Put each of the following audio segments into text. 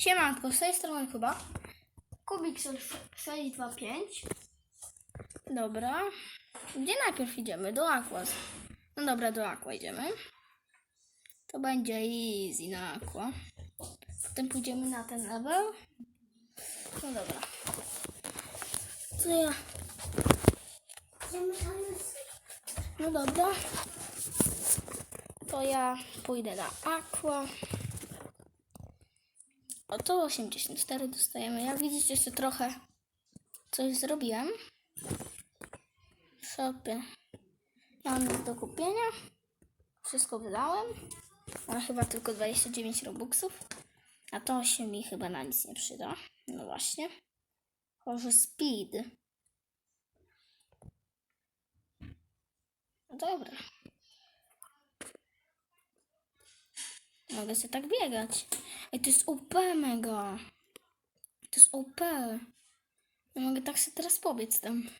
Siemanko, z tej strony chyba. Kubik 625. Dobra. Gdzie najpierw idziemy? Do Aqua. No dobra, do Aqua idziemy. To będzie easy na Aqua. Potem pójdziemy na ten level. No dobra. Co ja? No dobra. To ja pójdę na Aqua. Oto 84 dostajemy. Jak widzicie, jeszcze trochę coś zrobiłem. W shopie mam nic do kupienia. Wszystko wydałem. Mam chyba tylko 29 robuxów. A to się mi chyba na nic nie przyda. No właśnie. Może speed. No dobra. Mogę sobie tak biegać. Ej, to jest OP mega. To jest OP. Ja mogę tak sobie teraz pobiec tam.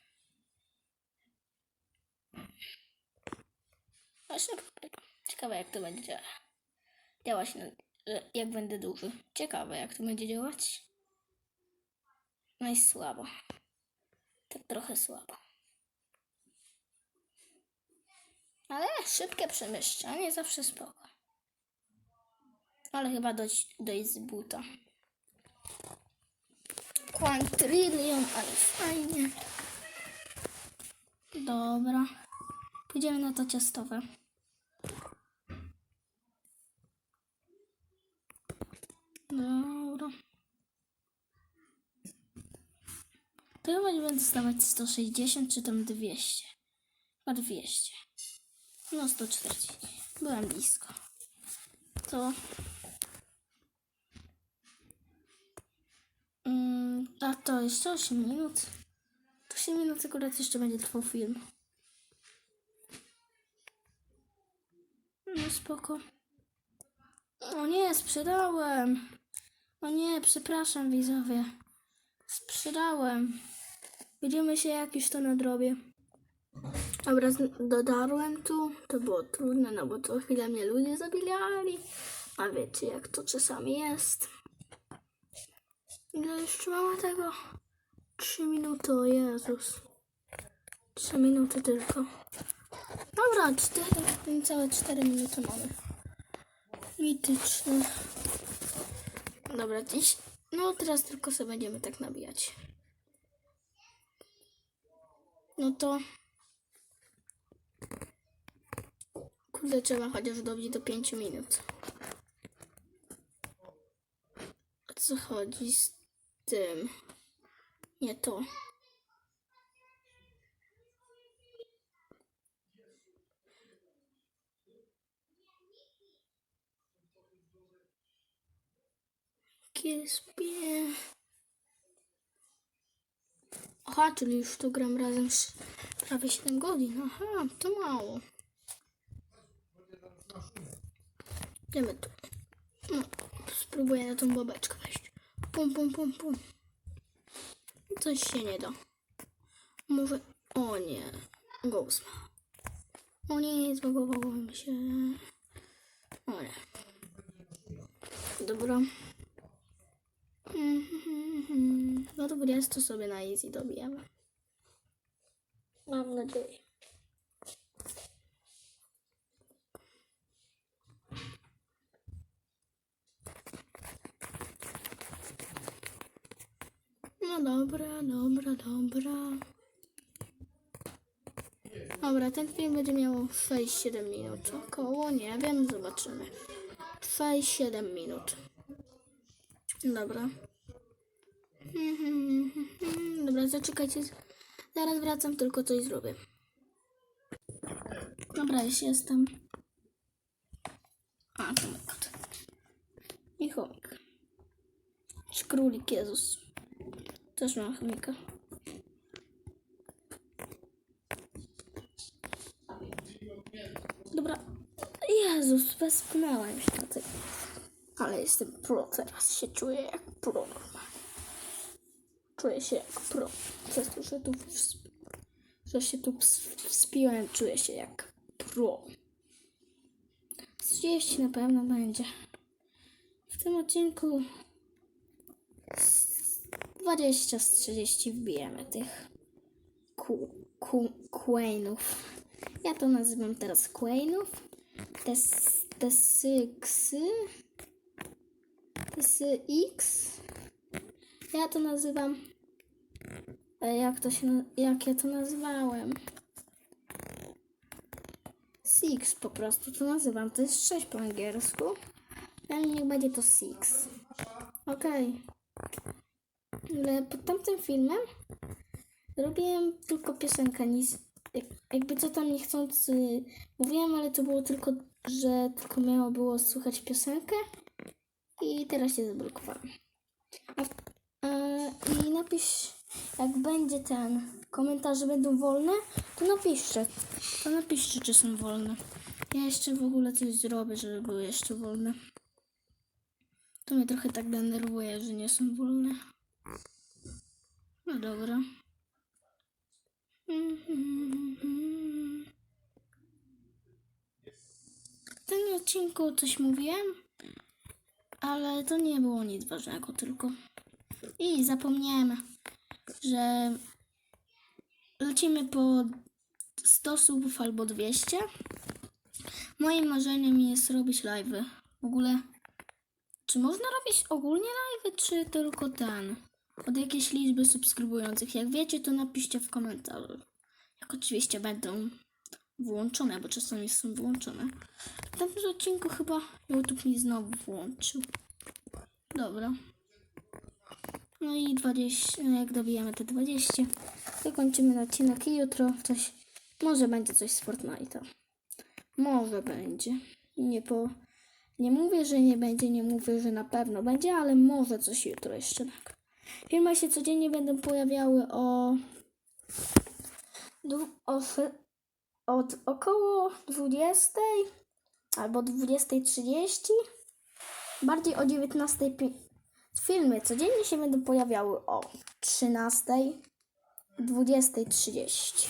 Ciekawe jak to będzie działać. Jak będę duży. Ciekawe jak to będzie działać. No i słabo. Tak trochę słabo. Ale szybkie przemieszczanie zawsze spoko. Ale chyba dojść, dojść z buta. Quantrillion, ale fajnie. Dobra. Pójdziemy na to ciastowe. Dobra. To chyba nie będę dostawać 160 czy tam 200. Chyba 200. No 140. Byłem blisko. To Mm, a to jeszcze 8 minut. To 8 minut akurat jeszcze będzie trwał film. No spoko. O nie, sprzedałem. O nie, przepraszam widzowie. Sprzedałem. Widzimy się jak już to nadrobię. Dobra, z- dodarłem tu. To było trudne, no bo co chwilę mnie ludzie zabijali. A wiecie jak to czasami jest. Ile jeszcze mamy tego? Trzy minuty, o Jezus. Trzy minuty tylko. Dobra, cztery, niecałe cztery minuty mamy. Mityczne. Dobra, dziś. No teraz tylko sobie będziemy tak nabijać. No to. Kurde, trzeba chociaż dobić do pięciu minut. O co chodzi z tym? Nie to. Kiespie. Aha, czyli już tu gram razem z prawie 7 godzin. Aha, to mało. Idziemy tu. No, spróbuję na tą babeczkę wejść. Pum, pum, pum, pum. Coś się nie da. Może... O nie. Ghost. O nie, zbagowało mi się. O nie. Dobra. Mhm. No to 20 sobie na easy dobijamy. Mam nadzieję. Dobra, dobra, dobra. Dobra, ten film będzie miał 6-7 minut. Około, nie wiem, zobaczymy. 6-7 minut. Dobra. Dobra, zaczekajcie. Zaraz wracam, tylko coś zrobię. Dobra, już jestem. A, to mój kot. I chomik. Królik Jezus. Też mam chomika. Dobra. Jezus, wespnęłam się na tym. Ale jestem pro teraz. Się czuję jak pro normalnie. Czuję się jak pro. Przez to, że tu że się tu wspiąłem, czuję się jak pro. 30 na pewno będzie. W tym odcinku 20 z 30 wbijemy tych ku, ku, Quainów. Ja to nazywam teraz Quainów. Te, te syksy. Te sy X. Ja to nazywam. e, Jak to się. Jak ja to nazwałem? Six po prostu to nazywam. To jest 6 po angielsku. Ale niech będzie to Six. Okej. Ale pod tamtym filmem robiłem tylko piosenkę. Nic, jak- jakby co tam niechcący mówiłem, ale to było tylko, że tylko miało było słuchać piosenkę. I teraz się zablokowałem. A, e, I napisz, jak będzie ten, komentarze będą wolne, to napiszcie. To napiszcie, czy są wolne. Ja jeszcze w ogóle coś zrobię, żeby były jeszcze wolne. To mnie trochę tak denerwuje, że nie są wolne. No dobra. W tym odcinku coś mówiłem, ale to nie było nic ważnego, tylko. I zapomniałem, że lecimy po 100 subów albo 200. Moim marzeniem jest robić live'y. W ogóle, czy można robić ogólnie live'y, czy tylko ten? Od jakiejś liczby subskrybujących. Jak wiecie, to napiszcie w komentarzu. Jak oczywiście będą włączone, bo czasami są wyłączone. W tamtym odcinku chyba YouTube mi znowu włączył. Dobra. No i 20, jak dobijemy te 20, to kończymy odcinek i jutro coś, może będzie coś z Fortnite'a. Może będzie. Nie po, nie mówię, że nie będzie, nie mówię, że na pewno będzie, ale może coś jutro jeszcze nagram. Filmy się codziennie będą pojawiały o, o od około 20 albo 20.30, bardziej o 19.00. Filmy codziennie się będą pojawiały o 13, 20.30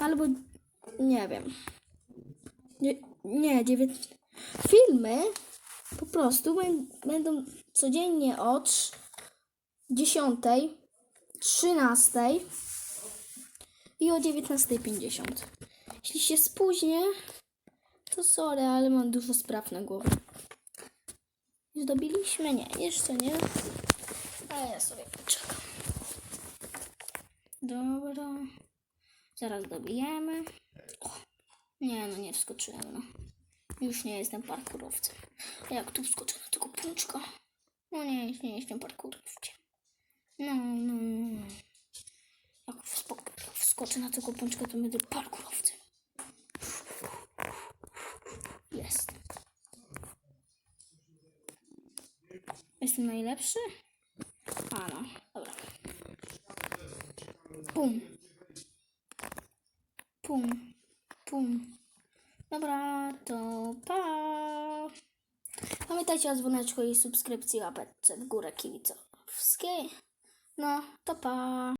albo nie wiem. Nie, nie 9. Filmy po prostu bę- będą codziennie od 10, 13 i o 19.50. Jeśli się spóźnię, to sorry, ale mam dużo spraw na głowie. Zdobiliśmy? Nie, jeszcze nie. A ja sobie poczekam. Dobra. Zaraz dobijemy. O, nie, no nie wskoczyłem, no. Już nie jestem parkurowcem. Jak tu wskoczę na tego pączka? No nie, nie jestem parkurowcem. No, no, no. Jak wsko- jak wskoczę na tego pączka, to będę parkurowcem. Jest. Jestem najlepszy? A no, dobra. Pum. Pum. Pum. Dobra, to pa. Pamiętajcie o dzwoneczku i subskrypcji łapeczce w górę kibicowskiej. No, to pa.